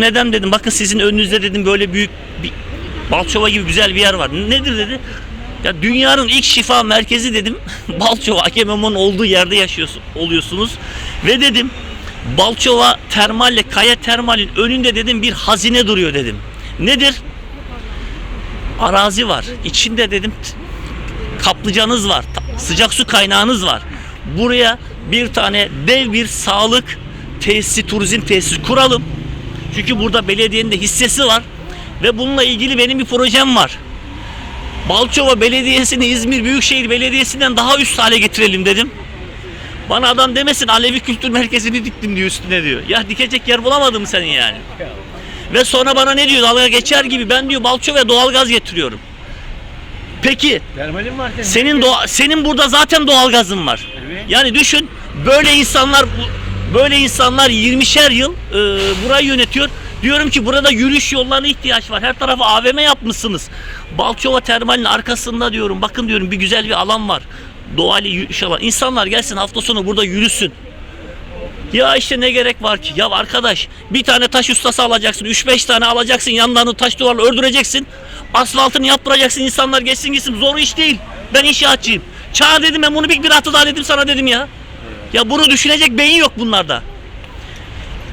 Neden dedim bakın sizin önünüzde dedim böyle büyük bir Balçova gibi güzel bir yer var. Nedir dedi. Ya dünyanın ilk şifa merkezi dedim. Balçova Akememon'un olduğu yerde yaşıyorsun, oluyorsunuz. Ve dedim Balçova termalle Kaya Termal'in önünde dedim bir hazine duruyor dedim. Nedir? Arazi var. İçinde dedim kaplıcanız var. Sıcak su kaynağınız var. Buraya bir tane dev bir sağlık tesisi, turizm tesisi kuralım. Çünkü burada belediyenin de hissesi var. Ve bununla ilgili benim bir projem var. Balçova Belediyesi'ni İzmir Büyükşehir Belediyesi'nden daha üst hale getirelim dedim. Bana adam demesin Alevi Kültür Merkezi'ni diktim diyor üstüne diyor. Ya dikecek yer bulamadın mı senin yani? Ve sonra bana ne diyor dalga geçer gibi ben diyor Balçova doğalgaz getiriyorum. Peki Termalin var senin. senin doğa, senin burada zaten doğalgazın var. Evet. Yani düşün böyle insanlar bu- böyle insanlar 20'şer yıl e, burayı yönetiyor. Diyorum ki burada yürüyüş yollarına ihtiyaç var. Her tarafı AVM yapmışsınız. Balçova Termal'in arkasında diyorum. Bakın diyorum bir güzel bir alan var. Doğal yürüyüş alan. İnsanlar gelsin hafta sonu burada yürüsün. Ya işte ne gerek var ki? Ya arkadaş bir tane taş ustası alacaksın. 3-5 tane alacaksın. Yanlarını taş duvarla ördüreceksin. Asfaltını yaptıracaksın. insanlar geçsin gitsin. Zor iş değil. Ben inşaatçıyım. Çağır dedim ben bunu bir, bir hafta daha dedim sana dedim ya. Ya bunu düşünecek beyin yok bunlarda.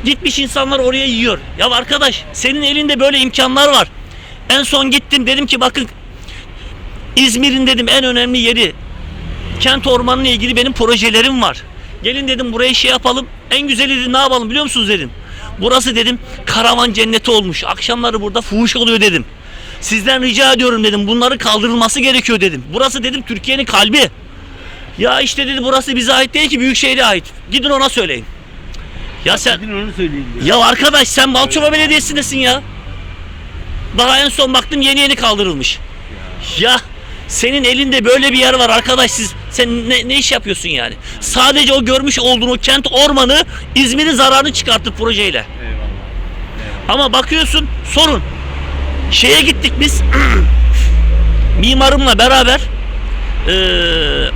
Gitmiş insanlar oraya yiyor. Ya arkadaş senin elinde böyle imkanlar var. En son gittim dedim ki bakın İzmir'in dedim en önemli yeri kent ormanıyla ilgili benim projelerim var. Gelin dedim buraya şey yapalım. En güzeli dedim ne yapalım biliyor musunuz dedim. Burası dedim karavan cenneti olmuş. Akşamları burada fuhuş oluyor dedim. Sizden rica ediyorum dedim. Bunların kaldırılması gerekiyor dedim. Burası dedim Türkiye'nin kalbi. Ya işte dedi burası bize ait değil ki Büyükşehir'e ait. Gidin ona söyleyin. Ya sen Gidin onu söyleyin diyor. ya arkadaş sen Balçova Belediyesi'ndesin ya. Daha en son baktım yeni yeni kaldırılmış. Ya senin elinde böyle bir yer var arkadaş siz sen ne, ne iş yapıyorsun yani? Sadece o görmüş olduğun o kent ormanı İzmir'in zararını çıkarttı projeyle. Eyvallah. Ama bakıyorsun sorun. Şeye gittik biz mimarımla beraber eee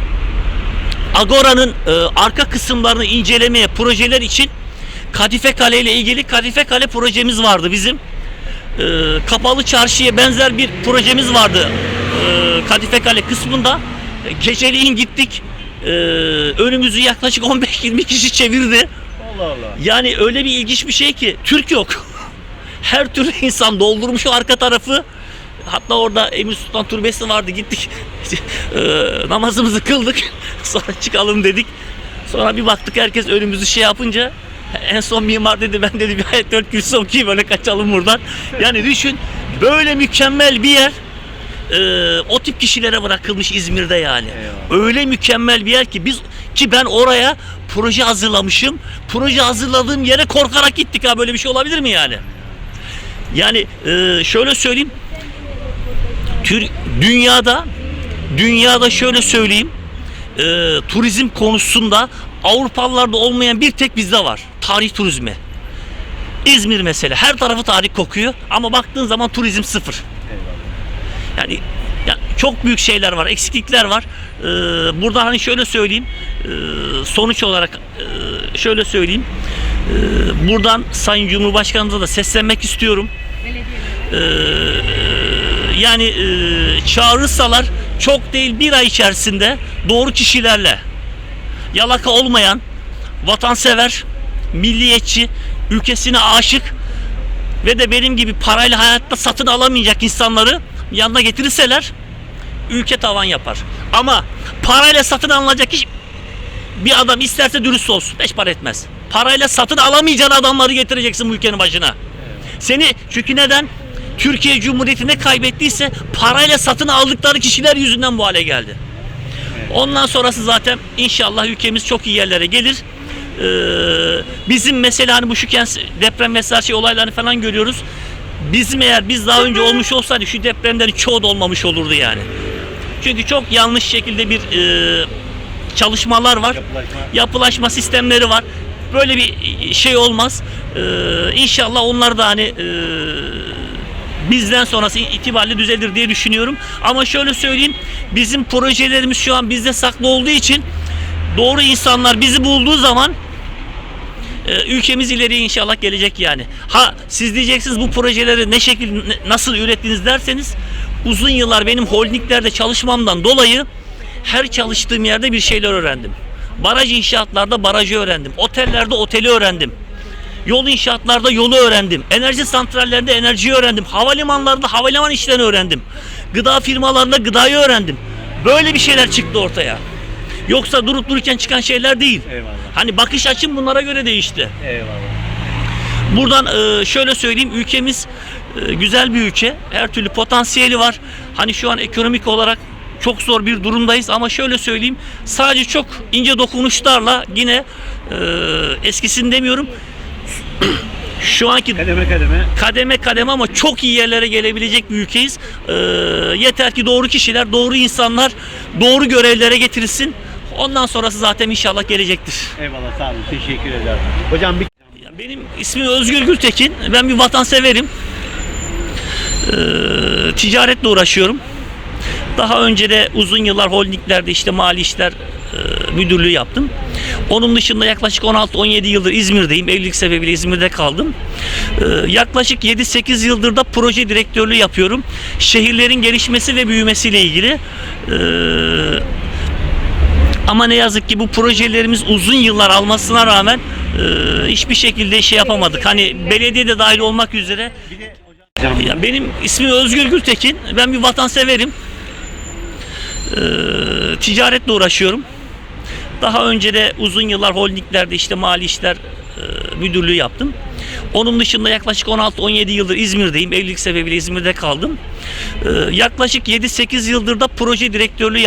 Agora'nın eee, arka kısımlarını incelemeye projeler için Kadife Kale ile ilgili Kadife Kale projemiz vardı bizim. Eee, kapalı çarşıya benzer bir projemiz vardı eee Kadife Kale kısmında. E, Geceliğin gittik. Eee, önümüzü yaklaşık 15-20 kişi çevirdi. Allah Allah. Yani öyle bir ilginç bir şey ki Türk yok. Her türlü insan doldurmuş o arka tarafı. Hatta orada Emir Sultan Türbesi vardı gittik namazımızı kıldık sonra çıkalım dedik. Sonra bir baktık herkes önümüzü şey yapınca en son mimar dedi ben dedi bir ayet dört kürsü okuyayım öyle kaçalım buradan. Yani düşün böyle mükemmel bir yer eee, o tip kişilere bırakılmış İzmir'de yani. Eyvallah. Öyle mükemmel bir yer ki biz ki ben oraya proje hazırlamışım. Proje hazırladığım yere korkarak gittik ha böyle bir şey olabilir mi yani? Yani eee, şöyle söyleyeyim. Tür, dünyada dünyada şöyle söyleyeyim. eee, turizm konusunda Avrupalılarda olmayan bir tek bizde var. Tarih turizmi. İzmir mesela her tarafı tarih kokuyor ama baktığın zaman turizm sıfır. Yani ya çok büyük şeyler var, eksiklikler var. Ee, burada hani şöyle söyleyeyim, ee, sonuç olarak ee, şöyle söyleyeyim. Ee, buradan Sayın Cumhurbaşkanımıza da seslenmek istiyorum. Ee, yani ee, çağırırsalar çok değil bir ay içerisinde doğru kişilerle yalaka olmayan, vatansever, milliyetçi, ülkesine aşık ve de benim gibi parayla hayatta satın alamayacak insanları yanına getirirseler ülke tavan yapar. Ama parayla satın alınacak iş bir adam isterse dürüst olsun. Beş para etmez. Parayla satın alamayacağın adamları getireceksin bu ülkenin başına. Seni çünkü neden? Türkiye Cumhuriyeti ne kaybettiyse parayla satın aldıkları kişiler yüzünden bu hale geldi. Ondan sonrası zaten inşallah ülkemiz çok iyi yerlere gelir. Ee, bizim mesela hani bu şu kent deprem vesaire şey olaylarını falan görüyoruz. Bizim eğer biz daha önce olmuş olsaydı şu depremlerin çoğu da olmamış olurdu yani. Çünkü çok yanlış şekilde bir e, çalışmalar var. Yapılaşma. Yapılaşma sistemleri var. Böyle bir şey olmaz. Ee, inşallah onlar da hani e, bizden sonrası itibariyle düzelir diye düşünüyorum. Ama şöyle söyleyeyim. Bizim projelerimiz şu an bizde saklı olduğu için doğru insanlar bizi bulduğu zaman e, ülkemiz ileriye inşallah gelecek yani. Ha siz diyeceksiniz bu projeleri ne şekil nasıl ürettiniz derseniz uzun yıllar benim holdinglerde çalışmamdan dolayı her çalıştığım yerde bir şeyler öğrendim. Baraj inşaatlarda barajı öğrendim. Otellerde oteli öğrendim. Yol inşaatlarda yolu öğrendim. Enerji santrallerinde enerjiyi öğrendim. Havalimanlarında havaliman işlerini öğrendim. Gıda firmalarında gıdayı öğrendim. Böyle bir şeyler çıktı ortaya. Yoksa durup dururken çıkan şeyler değil. Eyvallah. Hani bakış açım bunlara göre değişti. Eyvallah. Buradan e, şöyle söyleyeyim ülkemiz e, güzel bir ülke. Her türlü potansiyeli var. Hani şu an ekonomik olarak çok zor bir durumdayız ama şöyle söyleyeyim sadece çok ince dokunuşlarla yine e, eskisini demiyorum şu anki Kademe kademe. kademe kademe ama çok iyi yerlere gelebilecek bir ülkeyiz. E, yeter ki doğru kişiler, doğru insanlar doğru görevlere getirilsin. Ondan sonrası zaten inşallah gelecektir. Eyvallah sağ olun. Teşekkür ederim. Hocam bir Benim ismim Özgür Gültekin. Ben bir vatanseverim. Ee, ticaretle uğraşıyorum. Daha önce de uzun yıllar holdinglerde işte mali işler e, müdürlüğü yaptım. Onun dışında yaklaşık 16-17 yıldır İzmir'deyim. Evlilik sebebiyle İzmir'de kaldım. Ee, yaklaşık 7-8 yıldır da proje direktörlüğü yapıyorum. Şehirlerin gelişmesi ve büyümesiyle ilgili. Ee, ama ne yazık ki bu projelerimiz uzun yıllar almasına rağmen e, hiçbir şekilde şey yapamadık. Hani belediye de dahil olmak üzere. Ya benim ismim Özgür Gültekin. Ben bir vatanseverim. Ee, ticaretle uğraşıyorum. Daha önce de uzun yıllar holdinglerde işte mali işler e, müdürlüğü yaptım. Onun dışında yaklaşık 16-17 yıldır İzmir'deyim. Evlilik sebebiyle İzmir'de kaldım. Ee, yaklaşık 7-8 yıldır da proje direktörlüğü